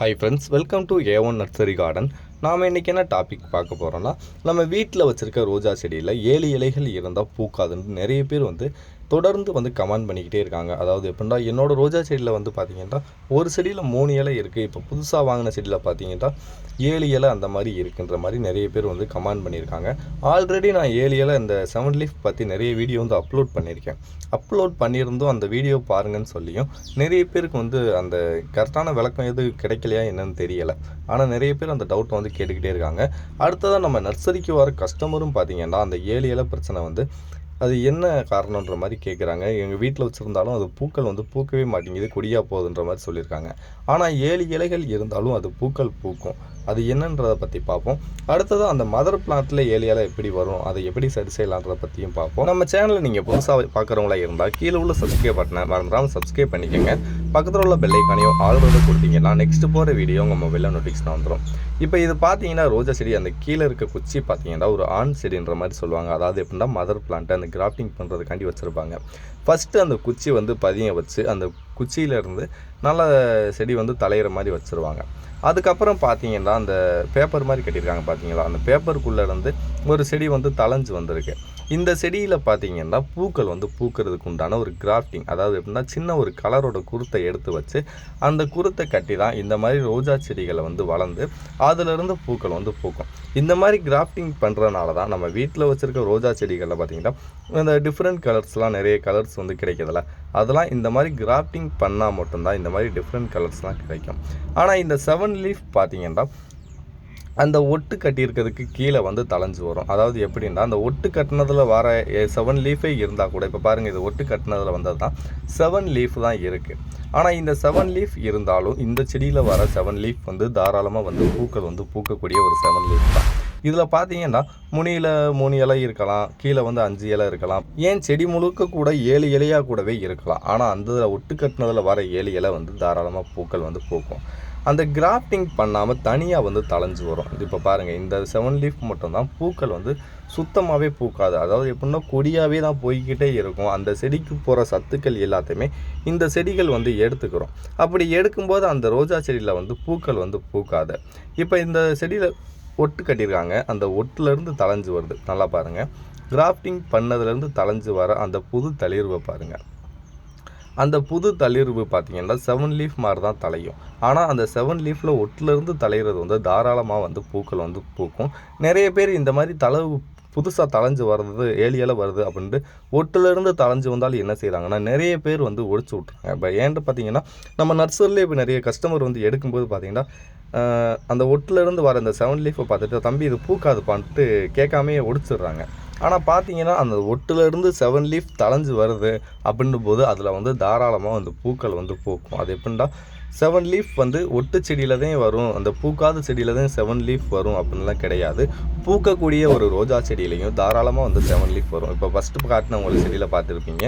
Hi friends welcome to A one nursery garden நாம் இன்றைக்கி என்ன டாபிக் பார்க்க போகிறோம்னா நம்ம வீட்டில் வச்சுருக்க ரோஜா செடியில் ஏழு இலைகள் இருந்தால் பூக்காதுன்னு நிறைய பேர் வந்து தொடர்ந்து வந்து கமெண்ட் பண்ணிக்கிட்டே இருக்காங்க. அதாவது எப்படின்னா என்னோடய ரோஜா செடியில் வந்து பார்த்தீங்கன்னா ஒரு செடியில் மூணு இலை இருக்குது இப்போ புதுசாக வாங்கின செடியில் பார்த்தீங்கன்னா ஏழு இலை அந்த மாதிரி இருக்குன்ற மாதிரி நிறைய பேர் வந்து கமெண்ட் பண்ணியிருக்காங்க. ஆல்ரெடி நான் ஏழு இலை இந்த செவன் லீஃப் பற்றி நிறைய வீடியோ வந்து அப்லோட் பண்ணியிருக்கேன். அப்லோட் பண்ணியிருந்தும் அந்த வீடியோ பாருங்கன்னு சொல்லியும் நிறைய பேருக்கு வந்து அந்த கரெக்டான விளக்கம் எது கிடைக்கலையா என்னன்னு தெரியலை. ஆனால் நிறைய பேர் அந்த டவுட்டை வந்து கேட்டுக்கிட்டே இருக்காங்க. அடுத்ததாக நம்ம நர்சரிக்கு வர கஸ்டமரும் பார்த்தீங்கன்னா அந்த ஏழு இலை பிரச்சனை வந்து அது என்ன காரணன்ற மாதிரி கேட்குறாங்க எங்கள் வீட்டில் வச்சுருந்தாலும் அது பூக்கள் வந்து பூக்கவே மாட்டேங்குது கொடியாக போகுதுன்ற மாதிரி சொல்லியிருக்காங்க. ஆனால் ஏழு இலைகள் இருந்தாலும் அது பூக்கள் பூக்கும். அது என்னன்றதை பற்றி பார்ப்போம். அடுத்தது அந்த மதர் பிளான்ட்டில் ஏழு இலை எப்படி வரும் அதை எப்படி சரி செய்யலான்றத பற்றியும் பார்ப்போம். நம்ம சேனலை நீங்கள் புதுசாக பார்க்குறவங்களா இருந்தால் கீழே உள்ள சப்ஸ்கிரைப் பட்டனை மறந்துடாமல் சப்ஸ்கிரைப் பண்ணிக்கோங்க. பக்கத்தில் உள்ள பெல்லைக்கானையும் வந்து கொடுத்தீங்கன்னா நெக்ஸ்ட் போகிற வீடியோ உங்கள் மொபைலில் நோட்டிஃபிகேஷன் வந்துடும் இப்போ இது பார்த்தீங்கன்னா ரோஜா செடி அந்த கீழே இருக்க குச்சி பார்த்தீங்கன்னா ஒரு ஆண் செடின்ற மாதிரி சொல்லுவாங்க. அதாவது எப்படின்னா மதர் பிளான்ட்டை அந்த கிராஃப்டிங் பண்ணுறதுக்காண்டி வச்சுருப்பாங்க. ஃபஸ்ட்டு அந்த குச்சி வந்து பதிய வச்சு அந்த குச்சியிலேருந்து நல்ல செடி வந்து தலையிற மாதிரி வச்சுருவாங்க. அதுக்கப்புறம் பார்த்தீங்கன்னா அந்த பேப்பர் மாதிரி கட்டியிருக்காங்க பார்த்தீங்களா அந்த பேப்பருக்குள்ளே இருந்து ஒரு செடி வந்து தளைஞ்சு வந்திருக்கு. இந்த செடியில் பார்த்தீங்கன்னா பூக்கள் வந்து பூக்கிறதுக்கு உண்டான ஒரு கிராஃப்டிங் அதாவது எப்படின்னா சின்ன ஒரு கலரோட குருத்தை எடுத்து வச்சு அந்த குருத்தை கட்டி தான் இந்த மாதிரி ரோஜா செடிகளை வந்து வளர்ந்து அதிலிருந்து பூக்கள் வந்து பூக்கும். இந்த மாதிரி கிராஃப்டிங் பண்ணுறதுனால தான் நம்ம வீட்டில் வச்சுருக்க ரோஜா செடிகளில் பார்த்திங்கன்னா இந்த டிஃப்ரெண்ட் கலர்ஸ்லாம் நிறைய கலர்ஸ் வந்து கிடைக்கிறதுல அதெல்லாம் இந்த மாதிரி கிராஃப்டிங் பண்ணால் மட்டும்தான் இந்த மாதிரி டிஃப்ரெண்ட் கலர்ஸ்லாம் கிடைக்கும். ஆனால் இந்த செவன் லீஃப் பார்த்தீங்கன்னா அந்த ஒட்டு கட்டியிருக்கிறதுக்கு கீழே வந்து தலைஞ்சு வரும். அதாவது எப்படின்னா அந்த ஒட்டு கட்டினதில் வர செவன் லீஃபே இருந்தால் கூட இப்போ பாருங்கள் இது ஒட்டு கட்டினதில் வந்தது தான் செவன் லீஃப் தான் இருக்குது ஆனால் இந்த செவன் லீஃப் இருந்தாலும் இந்த செடியில் வர செவன் லீஃப் வந்து தாராளமாக வந்து பூக்கள் வந்து பூக்கக்கூடிய ஒரு செவன் லீஃப் தான். இதில் பார்த்தீங்கன்னா முனியில் மூணு இலை இருக்கலாம் கீழே வந்து அஞ்சு இலை இருக்கலாம். ஏன் செடி முழுக்க கூட ஏழு இலையாக கூடவே இருக்கலாம்? ஆனால் அந்த ஒட்டு கட்டினதில் வர ஏழு இலை வந்து தாராளமாக பூக்கள் வந்து பூக்கும். அந்த கிராஃப்டிங் பண்ணாமல் தனியாக வந்து தளைஞ்சு வரும். இப்போ பாருங்கள் இந்த செவன் லீஃப் மட்டும்தான் பூக்கள் வந்து சுத்தமாகவே பூக்காது. அதாவது எப்படின்னா கொடியாகவே தான் போய்கிட்டே இருக்கும். அந்த செடிக்கு போகிற சத்துக்கள் எல்லாத்தையுமே இந்த செடிகள் வந்து எடுத்துக்கிறோம். அப்படி எடுக்கும்போது அந்த ரோஜா செடியில் வந்து பூக்கள் வந்து பூக்காது. இப்போ இந்த செடியில் ஒட்டு கட்டியிருக்காங்க. அந்த ஒட்டுலேருந்து தளைஞ்சு வருது. நல்லா பாருங்கள் கிராஃப்டிங் பண்ணதுலேருந்து தளைஞ்சு வர அந்த புது தளிர்வை பாருங்கள் அந்த புது தளிர்வு பார்த்தீங்கன்னா செவன் லீஃப் மாதிரி தான் தலையும். ஆனால் அந்த செவன் லீஃபில் ஒட்டிலேருந்து தலையிறது வந்து தாராளமாக வந்து பூக்கள் வந்து பூக்கும். நிறைய பேர் இந்த மாதிரி தளவு புதுசாக தளைஞ்சு வர்றது ஏலியால் வருது அப்படின்ட்டு ஒட்டுலேருந்து தளைஞ்சு வந்தாலும் என்ன செய்கிறாங்கன்னா நிறைய பேர் வந்து ஒழிச்சு விட்றாங்க இப்போ ஏன்ட்டு பார்த்தீங்கன்னா நம்ம நர்சரிலே இப்போ நிறைய கஸ்டமர் வந்து எடுக்கும்போது பார்த்தீங்கன்னா அந்த ஒட்டுலேருந்து வர அந்த செவன் லீஃபை பார்த்துட்டு தம்பி இது பூக்காதுப்பான்ட்டு கேட்காமே ஒடிச்சிடுறாங்க. ஆனால் பார்த்தீங்கன்னா அந்த ஒட்டுலேருந்து செவன் லீஃப் தளைஞ்சு வருது அப்படின்னும் போது அதில் வந்து தாராளமாக வந்து பூக்கள் வந்து பூக்கும். அது எப்படின்னா செவன் லீஃப் வந்து ஒட்டு செடியில் தான் வரும். அந்த பூக்காத செடியில் தான் செவன் லீஃப் வரும் அப்படின்லாம் கிடையாது. பூக்கக்கூடிய ஒரு ரோஜா செடியிலையும் தாராளமாக வந்து செவன் லீஃப் வரும். இப்போ ஃபஸ்ட்டு காட்டின உங்களுக்கு செடியில் பார்த்துருப்பீங்க.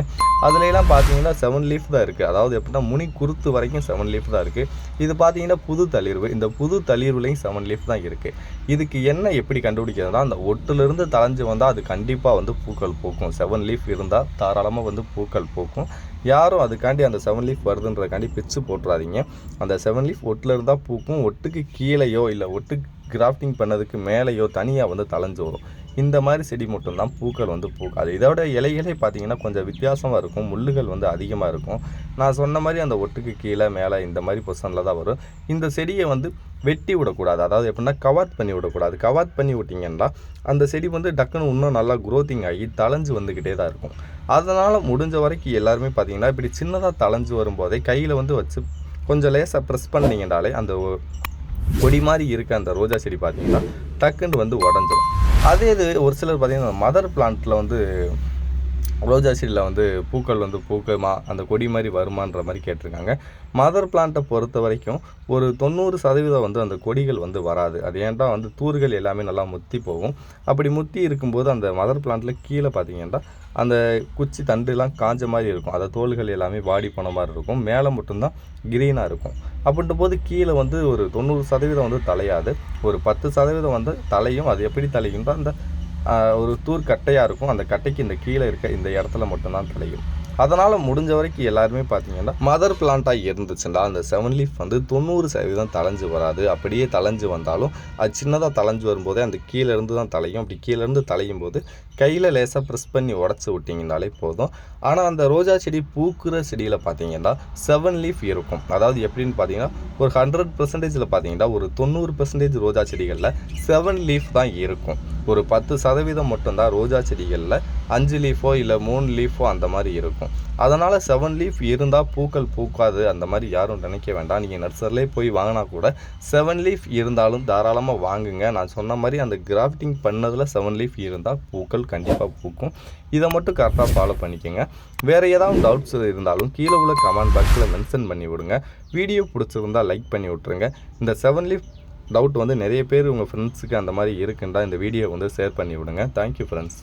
அதுலலாம் பார்த்தீங்கன்னா செவன் லீஃப் தான் இருக்குது அதாவது எப்படின்னா முனி குருத்து வரைக்கும் செவன் லீஃப் தான் இருக்குது இது பார்த்தீங்கன்னா புது தளிர்வு. இந்த புது தளிர்வுலையும் செவன் லீஃப் தான் இருக்குது இதுக்கு என்ன எப்படி கண்டுபிடிக்கிறதுனா அந்த ஒட்டுலேருந்து தளைஞ்சு வந்தால் அது கண்டிப்பாக வந்து பூக்கள் பூக்கும். செவன் லீஃப் இருந்தால் தாராளமாக வந்து பூக்கள் பூக்கும். யாரும் அதுக்காண்டி அந்த செவன் லீஃப் வருதுன்றதுக்காண்டி பிச்சு போட்டுறாதீங்க. அந்த செவன் லீஃப் ஒட்டில் இருந்தால் பூக்கும் ஒட்டுக்கு கீழேயோ இல்லை ஒட்டு கிராஃப்டிங் பண்ணதுக்கு மேலேயோ தனியாக வந்து தலைஞ்சு வரும். இந்த மாதிரி செடி மட்டும்தான் பூக்கள் வந்து பூக்காது இதோட இலைகளே பார்த்தீங்கன்னா கொஞ்சம் வித்தியாசமாக இருக்கும். முள்ளுகள் வந்து அதிகமாக இருக்கும். நான் சொன்ன மாதிரி அந்த ஒட்டுக்கு கீழே மேலே இந்த மாதிரி பொசனில் தான் வரும். இந்த செடியை வந்து வெட்டி விடக்கூடாது. அதாவது எப்படின்னா கவாத் பண்ணி விடக்கூடாது. கவாத் பண்ணி விட்டிங்கன்னா அந்த செடி வந்து டக்குன்னு இன்னும் நல்லா குரோத்திங் ஆகி தளைஞ்சு வந்துக்கிட்டே தான் இருக்கும். அதனால் முடிஞ்ச வரைக்கும் எல்லாருமே பார்த்தீங்கன்னா இப்படி சின்னதாக தளைஞ்சு வரும்போதே கையில் வந்து வச்சு கொஞ்சம் லேசாக ப்ரெஸ் பண்ணிங்கனாலே அந்த கொடி மாதிரி இருக்க அந்த ரோஜா செடி பார்த்தீங்கன்னா டக்குன்னு வந்து உடஞ்சிடும் அதே இது ஒரு சிலர் பார்த்தீங்கன்னா மதர் பிளான்ட்டில் வந்து ரோஜா செடியில் வந்து பூக்கள் வந்து பூக்குமா அந்த கொடி மாதிரி வருமான்ற மாதிரி கேட்டிருக்காங்க. மதர் பிளான்ட்டை பொறுத்த வரைக்கும் ஒரு தொண்ணூறு சதவீதம் வந்து அந்த கொடிகள் வந்து வராது. அது ஏன்டா வந்து தூர்கள் எல்லாமே நல்லா முத்தி போகும். அப்படி முத்தி இருக்கும்போது அந்த மதர் பிளான்ட்டில் கீழே பார்த்தீங்கன்னா அந்த குச்சி தண்டுலாம் காஞ்ச மாதிரி இருக்கும். அந்த தோள்கள் எல்லாமே வாடி போன மாதிரி இருக்கும். மேலே மட்டும்தான் கிரீனாக இருக்கும். அப்படின்ற போது கீழே வந்து ஒரு தொண்ணூறு சதவீதம் வந்து தலையாது. ஒரு பத்து சதவீதம் வந்து தலையும் அது எப்படி தலையும்னா அந்த ஒரு தூர் கட்டையாக இருக்கும். அந்த கட்டைக்கு இந்த கீழே இருக்க இந்த இடத்துல மட்டும்தான் தலையும் அதனால் முடிஞ்ச வரைக்கும் எல்லாருமே பார்த்தீங்கன்னா மதர் பிளான்ட்டாக இருந்துச்சுன்னா அந்த செவன் லீஃப் வந்து தொண்ணூறு சதவீதம் தலைஞ்சு வராது. அப்படியே தலைஞ்சு வந்தாலும் அது சின்னதாக தலைஞ்சு வரும்போதே அந்த கீழேருந்து தான் தலையும் அப்படி கீழேருந்து தலையும் போது கையில் லேசாக ப்ரெஸ் பண்ணி உடச்சி விட்டிங்கனாலே போதும். ஆனால் அந்த ரோஜா செடி பூக்குற செடியில் பார்த்தீங்கன்னா செவன் லீஃப் இருக்கும். அதாவது எப்படின்னு பார்த்தீங்கன்னா ஒரு ஹண்ட்ரட் பர்சன்டேஜில் பார்த்தீங்கன்னா ஒரு தொண்ணூறு பர்சன்டேஜ் ரோஜா செடிகளில் செவன் லீஃப் தான் இருக்கும். ஒரு பத்து சதவீதம் மட்டும்தான் ரோஜா செடிகளில் அஞ்சு லீஃபோ இல்லை மூணு லீஃபோ அந்த மாதிரி இருக்கும். அதனால் செவன் லீஃப் இருந்தால் பூக்கள் பூக்காது அந்த மாதிரி யாரும் நினைக்க வேண்டாம். நீங்கள் நர்சரிலே போய் வாங்கினா கூட செவன் லீஃப் இருந்தாலும் தாராளமாக வாங்குங்க. நான் சொன்ன மாதிரி அந்த கிராஃப்டிங் பண்ணதில் செவன் லீஃப் இருந்தால் பூக்கள் கண்டிப்பாக பூக்கும். இதை மட்டும் கரெக்டாக ஃபாலோ பண்ணிக்கோங்க. வேறு ஏதாவது டவுட்ஸ் இருந்தாலும் கீழே உள்ள கமெண்ட் பாக்ஸில் மென்ஷன் பண்ணி விடுங்க. வீடியோ பிடிச்சிருந்தா லைக் பண்ணி விட்ருங்க இந்த செவன் லீஃப் டவுட் வந்து நிறைய பேர் உங்கள் ஃப்ரெண்ட்ஸுக்கு அந்த மாதிரி இருக்குண்டா இந்த வீடியோ வந்து ஷேர் பண்ணி விடுங்க தேங்க்யூ ஃப்ரெண்ட்ஸ்